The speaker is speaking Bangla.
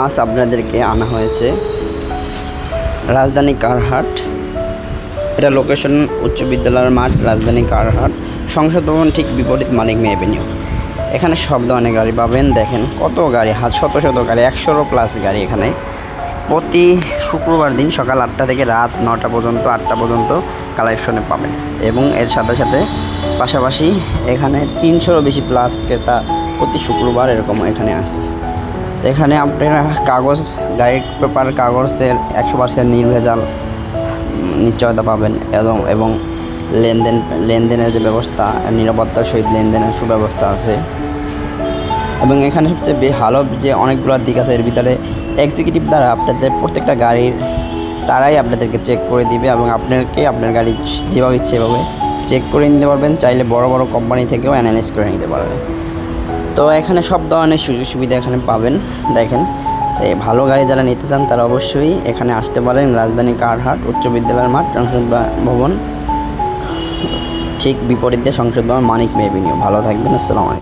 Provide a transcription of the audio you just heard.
আজ আপনাদেরকে আনা হয়েছে রাজধানী কারহাট। এটা লোকেশন উচ্চ বিদ্যালয়ের মাঠ, রাজধানী কারহাট। সংসদ ভবন ঠিক বিপরীত মানিক মে এভিনিউ এখানে সব ধরনের গাড়ি পাবেন, দেখেন কত গাড়ি, হাত শত শত গাড়ি, একশোরও প্লাস গাড়ি এখানে। প্রতি শুক্রবার দিন সকাল আটটা থেকে রাত নটা পর্যন্ত, আটটা পর্যন্ত কালেকশনে পাবেন। এবং এর সাথে সাথে পাশাপাশি এখানে তিনশোরও বেশি প্লাস ক্রেতা প্রতি শুক্রবার এরকম এখানে আসে। এখানে আপনারা কাগজ, গাড়ির পেপার, কাগজের একশো পার্সেন্ট নির্ভেজাল নিশ্চয়তা পাবেন এবং এবং লেনদেন, লেনদেনের যে ব্যবস্থা নিরাপত্তার সহিত লেনদেনের সুব্যবস্থা আছে। এবং এখানে সবচেয়ে ভালো যে অনেকগুলো দিক আছে, এর ভিতরে এক্সিকিউটিভ দ্বারা আপনাদের প্রত্যেকটা গাড়ির, তারাই আপনাদেরকে চেক করে দিবে এবং আপনাকে আপনার গাড়ি যেভাবে ইচ্ছে সেভাবে চেক করে নিতে পারবেন। চাইলে বড় বড় কোম্পানি থেকেও অ্যানালাইজ করে নিতে পারবেন। তো এখানে সব ধরনের সুযোগ সুবিধা এখানে পাবেন, দেখেন। ভালো গাড়ি যারা নিতে চান, তারা অবশ্যই এখানে আসতে পারেন রাজধানী কারহাট, উচ্চ বিদ্যালয়ের মাঠ, সংসদ ভবন। ঠিক বিপরীতে সংসদ ভবন, মানিক মেভিনিউ। ভালো থাকবেন, আসসালামু আলাইকুম।